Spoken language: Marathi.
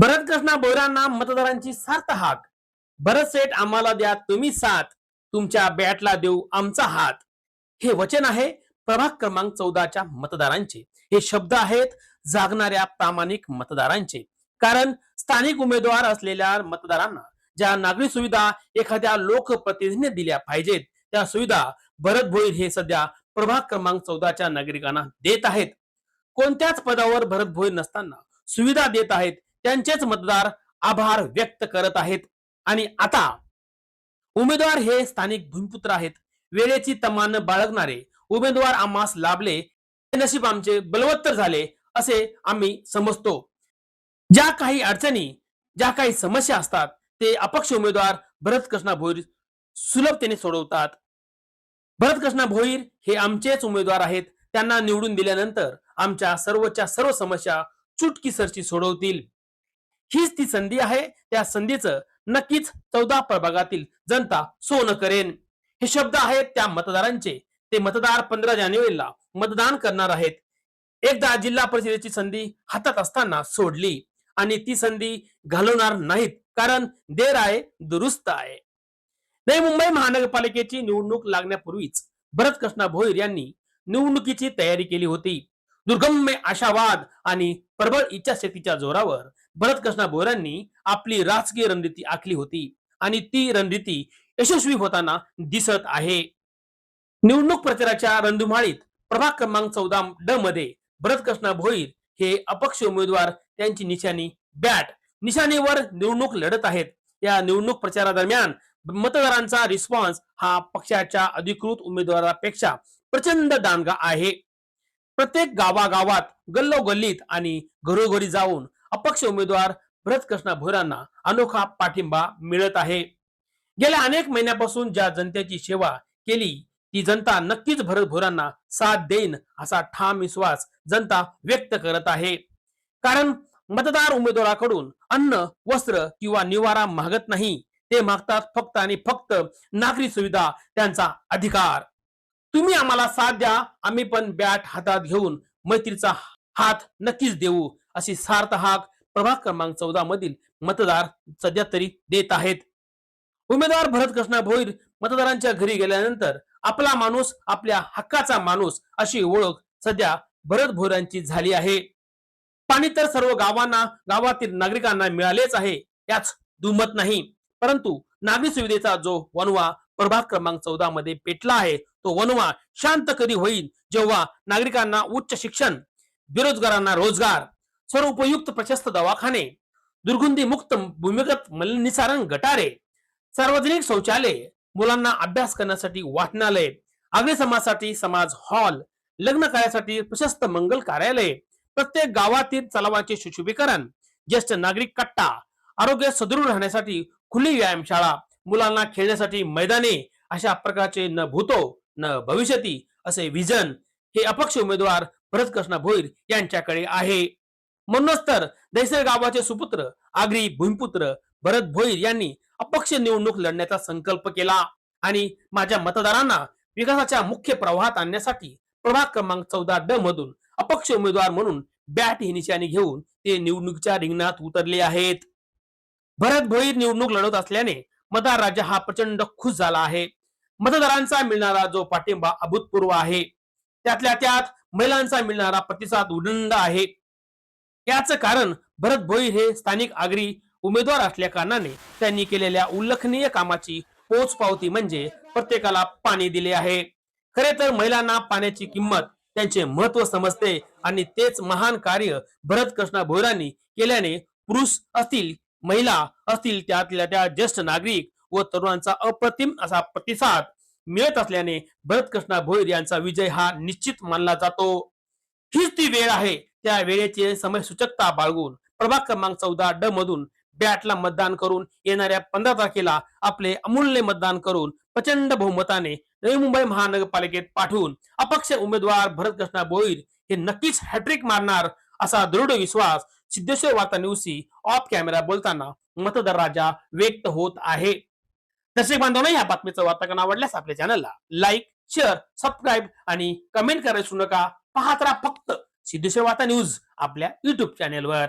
भरत कृष्णा बोरांना मतदारांची सार्थ हाक. भरत सेठ आम्हाला द्या तुम्ही साथ. तुमच्या बॅटला देऊ आमचा हात. हे वचन आहे प्रभाग क्रमांक चौदाच्या मतदारांचे. हे शब्द आहेत जागणाऱ्या प्रामाणिक मतदारांचे. कारण स्थानिक उमेदवार असलेल्या मतदारांना ज्या नागरी सुविधा एखाद्या लोकप्रतिनिधीने दिल्या पाहिजेत त्या सुविधा भरत भोईर हे सध्या प्रभाग क्रमांक चौदाच्या नागरिकांना देत आहेत. कोणत्याच पदावर भरत भोईर नसताना सुविधा देत आहेत त्यांचेच मतदार आभार व्यक्त करत आहेत. आणि आता उमेदवार हे स्थानिक भूमिपुत्र आहेत. वेळेची तमान बाळगणारे उमेदवार आम्हास लाभले. नशीब आमचे बलवत्तर झाले असे आम्ही समजतो. ज्या काही अडचणी ज्या काही समस्या असतात ते अपक्ष उमेदवार भरत कृष्णा भोईर सुलभतेने सोडवतात. भरत कृष्णा भोईर हे आमचेच उमेदवार आहेत. त्यांना निवडून दिल्यानंतर आमच्या सर्वच्या सर्व समस्या चुटकीसरची सोडवतील. हीच ती संधी आहे. त्या संधीचं नक्कीच चौदा प्रभागातील जनता सोनं करेन. हे शब्द आहेत त्या मतदारांचे. ते मतदार पंधरा जानेवारीला मतदान करणार आहेत. एकदा जिल्हा परिषदेची संधी हातात असताना सोडली आणि ती संधी घालवणार नाहीत कारण देर आहे दुरुस्त आहे. नवी मुंबई महानगरपालिकेची निवडणूक लागण्यापूर्वीच भरत कृष्णा भोईर यांनी निवडणुकीची तयारी केली होती. दुर्गम्य आशावाद आणि प्रबळ इच्छाशक्तीच्या जोरावर भरतकृष्णा बोरांनी आपली राजकीय रणनीती आखली होती आणि ती रणनीती यशस्वी होताना दिसत आहे. निवडणूक प्रचाराच्या रणधुमाळीत प्रभाग क्रमांक चौदा ड मध्ये भरतकृष्णा भोईर हे अपक्ष उमेदवार त्यांची निशाणी बॅट निशाणीवर निवडणूक लढत आहेत. या निवडणूक प्रचारादरम्यान मतदारांचा रिस्पॉन्स हा पक्षाच्या अधिकृत उमेदवारापेक्षा प्रचंड दानगा आहे. प्रत्येक गावागावात गल्लोगल्लीत आणि घरोघरी जाऊन अपक्ष उमेदवार भरत कृष्णा भोरांना अनोखा पाठिंबा मिळत आहे. गेल्या अनेक महिन्यापासून ज्या जनतेची सेवा केली ती जनता नक्कीच भरत भोरांना साथ देईन असा ठाम विश्वास जनता व्यक्त करत आहे. कारण मतदार उमेदवाराकडून अन्न वस्त्र किंवा निवारा मागत नाही ते मागतात फक्त आणि फक्त नागरी सुविधा त्यांचा अधिकार. तुम्ही आम्हाला साथ द्या आम्ही पण बॅट हातात घेऊन मैत्रीचा हात नक्कीच देऊ अशी सार्थ हाक प्रभाग क्रमांक चौदा मधील मतदार सध्या तरी देत आहेत. उमेदवार भरत कृष्णा भोईर मतदारांच्या घरी गेल्यानंतर आपला माणूस आपल्या हक्काचा माणूस अशी ओळख सध्या भरत भोईरांची झाली आहे. पाणी तर सर्व गावांना गावातील नागरिकांना मिळालेच आहे याच दुमत नाही. परंतु नागरी सुविधेचा जो वनवा प्रभाग क्रमांक चौदा मध्ये पेटला आहे तो वनवा शांत कधी होईल जेव्हा नागरिकांना उच्च शिक्षण बेरोजगारांना रोजगार सर्व उपयुक्त प्रशस्त दवाखाने दुर्गुंधी मुक्त भूमिगत मलनिसारण गटारे सार्वजनिक शौचालय मुलांना अभ्यास करण्यासाठी वाचनालय अग्निसमासाठी समाजासाठी समाज हॉल लग्न कार्यासाठी प्रशस्त मंगल कार्यालय प्रत्येक गावातील तलावाचे सुशोभीकरण ज्येष्ठ नागरिक कट्टा आरोग्य सदृढ राहण्यासाठी खुली व्यायामशाळा मुलांना खेळण्यासाठी मैदाने अशा प्रकारचे न भूतो न भविष्यती असे विजन हे अपक्ष उमेदवार भरत कृष्ण भोईर यांच्याकडे आहे. म्हणूनच तर दैसर गावाचे सुपुत्र आगरी भूमिपुत्र भरत भोईर यांनी अपक्ष निवडणूक लढण्याचा संकल्प केला. आणि माझ्या मतदारांना विकासाच्या मुख्य प्रवाहात आणण्यासाठी प्रभाग क्रमांक चौदा ड मधून अपक्ष उमेदवार म्हणून बॅट ही निशाणी घेऊन ते निवडणुकीच्या रिंगणात उतरले आहेत. भरत भोईर निवडणूक लढवत असल्याने मतदार राज्य हा प्रचंड खुश झाला आहे. मतदारांचा मिळणारा जो पाठिंबा अभूतपूर्व आहे. त्यातल्या त्यात महिलांचा मिळणारा प्रतिसाद उदंड आहे. याच कारण भरत भोईर हे स्थानिक आगरी उमेदवार असल्या कारणाने त्यांनी केलेल्या उल्लेखनीय कामाची पोच पावती म्हणजे प्रत्येकाला पाणी दिले आहे. खरे तर महिलांना पाण्याची किंमत त्यांचे महत्त्व समजते आणि तेच महान कार्य भरत कृष्णा भोईरांनी केल्याने पुरुष असतील महिला असतील त्यातल्या त्या ज्येष्ठ नागरिक व तरुणांचा अप्रतिम असा प्रतिसाद मिळत असल्याने भरत कृष्णा भोईर यांचा विजय हा निश्चित मानला जातो. हीच ती वेळ आहे त्या वेळेचे समय सूचकता बाळगून प्रभाग क्रमांक चौदा ड मधून बॅटला मतदान करून येणाऱ्या पंधरा तारखेला आपले अमूल्य मतदान करून प्रचंड बहुमताने नवी मुंबई महानगरपालिकेत पाठवून अपक्ष उमेदवार भरत कृष्णा बोईर हे नक्कीच हॅट्रिक मारणार असा दृढ विश्वास सिद्धेश्वर वार्ता न्यूजशी ऑफ कॅमेरा बोलताना मतदार राजा व्यक्त होत आहे. दर्शक बांधवांना या बातमीचं वार्ताकरण आवडल्यास आपल्या चॅनलला लाईक शेअर सबस्क्राईब आणि कमेंट करायला विसरू नका. पाहत राहा फक्त सिद्धेश्वर वार्ता न्यूज आपल्या युट्यूब चॅनेलवर